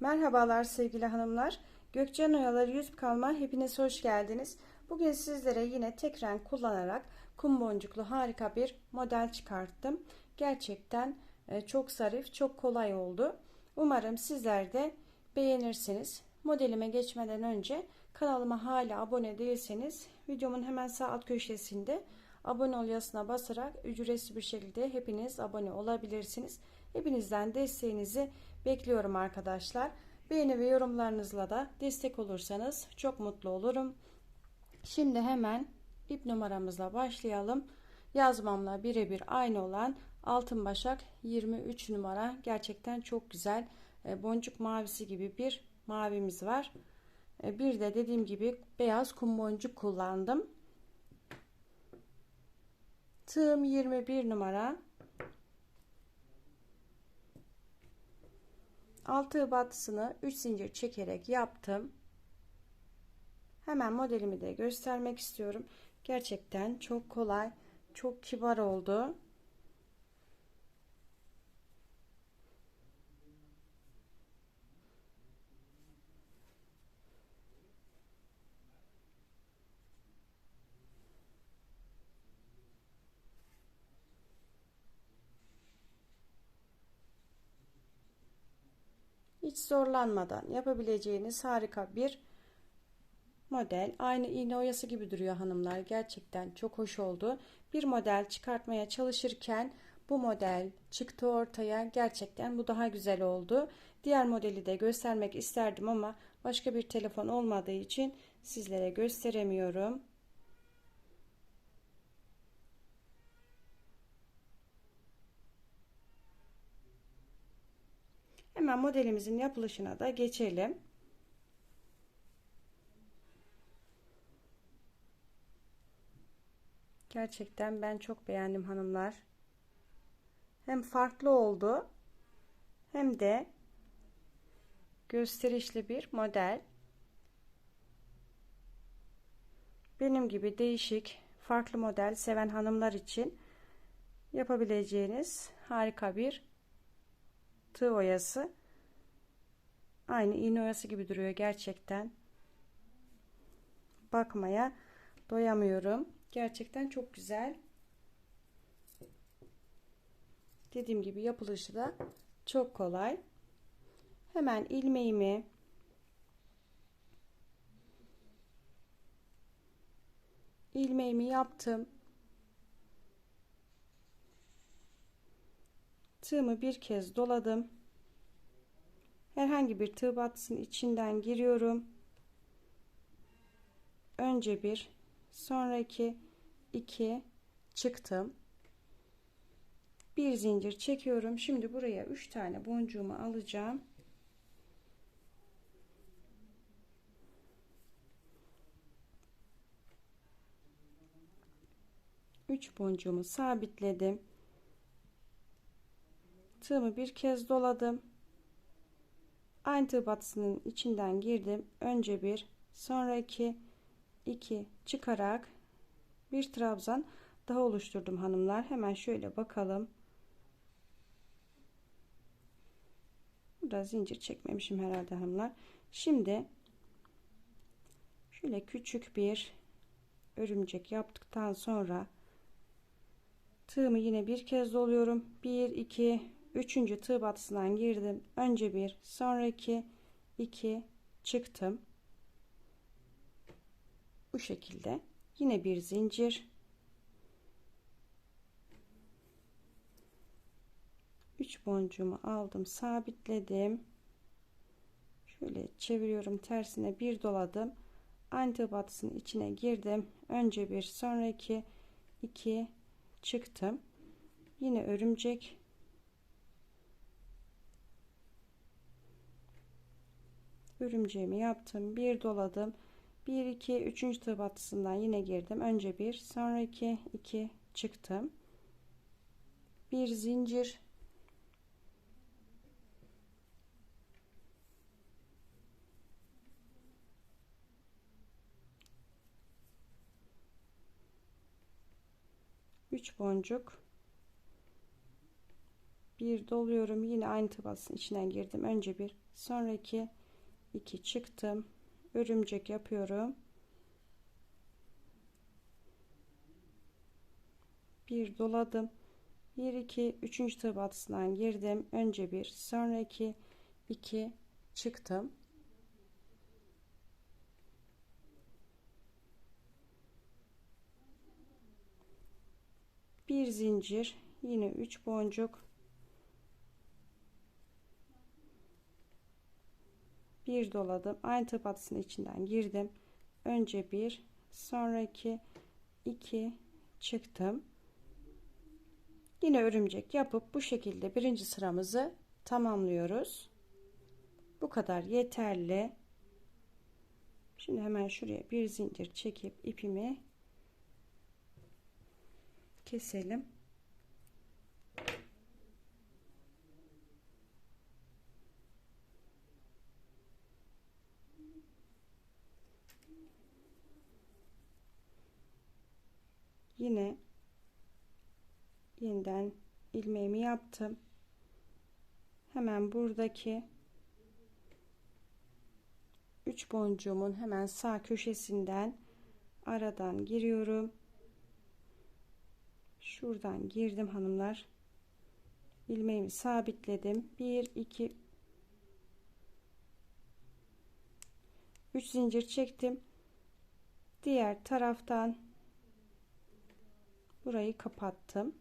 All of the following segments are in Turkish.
Merhabalar sevgili hanımlar. Gökçen Oyaları Yüz Kalma hepiniz hoş geldiniz. Bugün sizlere yine tek renk kullanarak kum boncuklu harika bir model çıkarttım. Gerçekten e, çok zarif, çok kolay oldu. Umarım sizler de beğenirsiniz. Modelime geçmeden önce kanalıma hala abone değilseniz videomun hemen sağ alt köşesinde abone ol yazısına basarak ücretsiz bir şekilde hepiniz abone olabilirsiniz. Hepinizden desteğinizi bekliyorum arkadaşlar. Beğeni ve yorumlarınızla da destek olursanız çok mutlu olurum. Şimdi hemen ip numaramızla başlayalım. Yazmamla birebir aynı olan altın başak 23 numara gerçekten çok güzel e, boncuk mavisi gibi bir mavimiz var. E, bir de dediğim gibi beyaz kum boncuk kullandım. Tığım 21 numara. 6 batısını 3 zincir çekerek yaptım. Hemen modelimi de göstermek istiyorum. Gerçekten çok kolay, çok kibar oldu. Hiç zorlanmadan yapabileceğiniz harika bir model. Aynı iğne oyası gibi duruyor hanımlar. Gerçekten çok hoş oldu. Bir model çıkartmaya çalışırken bu model çıktı ortaya. Gerçekten bu daha güzel oldu. Diğer modeli de göstermek isterdim ama başka bir telefon olmadığı için sizlere gösteremiyorum. Hemen modelimizin yapılışına da geçelim. Gerçekten ben çok beğendim hanımlar. Hem farklı oldu hem de gösterişli bir model. Benim gibi değişik, farklı model seven hanımlar için yapabileceğiniz harika bir tığ oyası. Aynı iğne oyası gibi duruyor gerçekten. Bakmaya doyamıyorum. Gerçekten çok güzel. Dediğim gibi yapılışı da çok kolay. Hemen ilmeğimi ilmeğimi yaptım tığımı bir kez doladım. Herhangi bir tığ battısının içinden giriyorum. Önce bir, sonraki iki çıktım. Bir zincir çekiyorum. Şimdi buraya üç tane boncuğumu alacağım. Üç boncuğumu sabitledim tığımı bir kez doladım. Aynı tığ batısının içinden girdim. Önce bir sonra iki iki çıkarak bir trabzan daha oluşturdum hanımlar. Hemen şöyle bakalım. Burada zincir çekmemişim herhalde hanımlar. Şimdi şöyle küçük bir örümcek yaptıktan sonra tığımı yine bir kez doluyorum. 1 2 üçüncü tığ batısından girdim. Önce bir sonraki iki çıktım. Bu şekilde. Yine bir zincir. Üç boncuğumu aldım sabitledim. Şöyle çeviriyorum tersine bir doladım. Tığ batısının içine girdim. Önce bir sonraki iki çıktım. Yine örümcek örümceğimi yaptım bir doladım. 1 2 3. tığ battısından yine girdim. Önce bir sonra 2 2 çıktım. Bir zincir. Üç boncuk. Bir doluyorum. Yine aynı tabasının içinden girdim. Önce bir sonra iki iki çıktım. Örümcek yapıyorum. Bir doladım. 1 2 3. tığ batısından girdim. Önce bir sonra iki 2 çıktım. Bir zincir yine 3 boncuk bir doladım. Aynı tığ batısının içinden girdim. Önce bir sonraki iki çıktım. Yine örümcek yapıp bu şekilde birinci sıramızı tamamlıyoruz. Bu kadar yeterli. Şimdi hemen şuraya bir zincir çekip ipimi keselim yine yeniden ilmeğimi yaptım. Hemen buradaki 3 boncuğumun hemen sağ köşesinden aradan giriyorum. Şuradan girdim hanımlar. İlmeğimi sabitledim. 1 2 3 zincir çektim. Diğer taraftan burayı kapattım.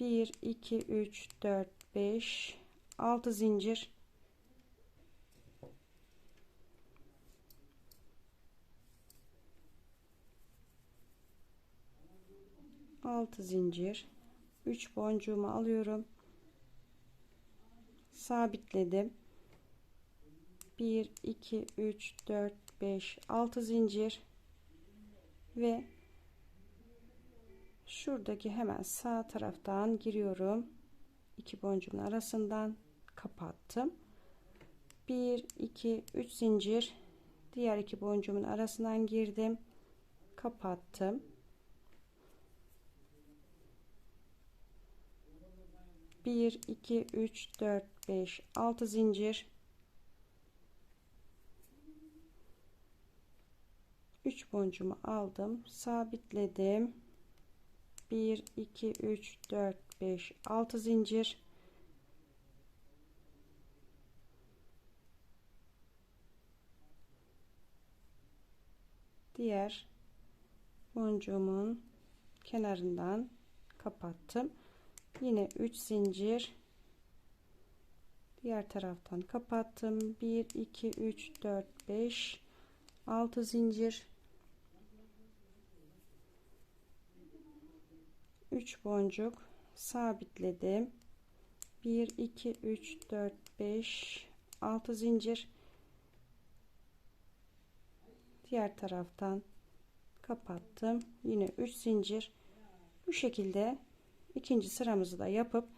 1 2 3 4 5 6 zincir. Altı zincir. 3 boncuğumu alıyorum. Sabitledim. 1 2 3 4 5 6 zincir. Ve şuradaki hemen sağ taraftan giriyorum. İki boncuğun arasından kapattım. 1 2 3 zincir. Diğer iki boncuğumun arasından girdim. Kapattım. 1 2 3 4 5 6 zincir. 3 boncuğumu aldım sabitledim 1 2 3 4 5 6 zincir. Diğer boncuğumun kenarından kapattım. Yine 3 zincir. Diğer taraftan kapattım. 1 2 3 4 5 6 zincir 3 boncuk sabitledim. 1 2 3 4 5 6 zincir. Diğer taraftan kapattım. Yine 3 zincir. Bu şekilde ikinci sıramızı da yapıp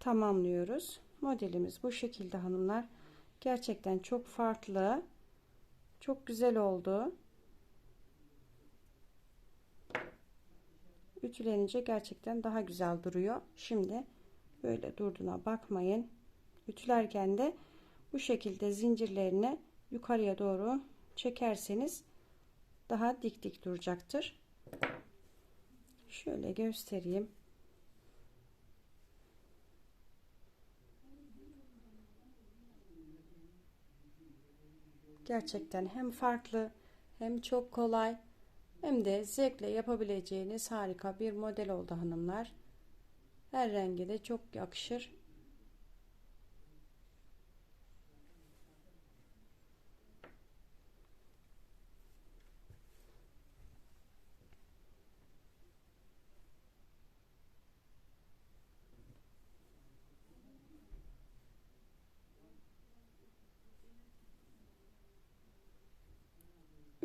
tamamlıyoruz. Modelimiz bu şekilde hanımlar. Gerçekten çok farklı çok güzel oldu ütülenince gerçekten daha güzel duruyor. Şimdi böyle durduğuna bakmayın. Ütülerken de bu şekilde zincirlerini yukarıya doğru çekerseniz daha dik dik duracaktır. Şöyle göstereyim. Gerçekten hem farklı hem çok kolay hem de zevkle yapabileceğiniz harika bir model oldu hanımlar. Her rengi de çok yakışır.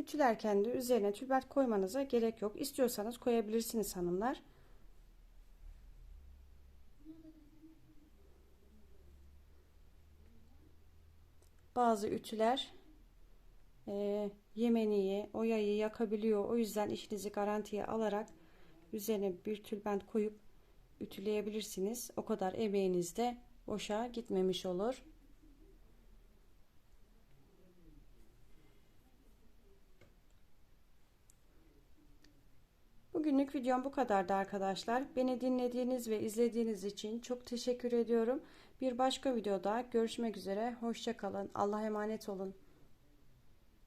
Ütülerken de üzerine tülbent koymanıza gerek yok. İstiyorsanız koyabilirsiniz hanımlar. Bazı ütüler e, yemeniyi, oyayı yakabiliyor. O yüzden işinizi garantiye alarak üzerine bir tülbent koyup ütüleyebilirsiniz. O kadar emeğiniz de boşa gitmemiş olur. Bugünlük videom bu kadardı arkadaşlar. Beni dinlediğiniz ve izlediğiniz için çok teşekkür ediyorum. Bir başka videoda görüşmek üzere. Hoşçakalın. Allah'a emanet olun.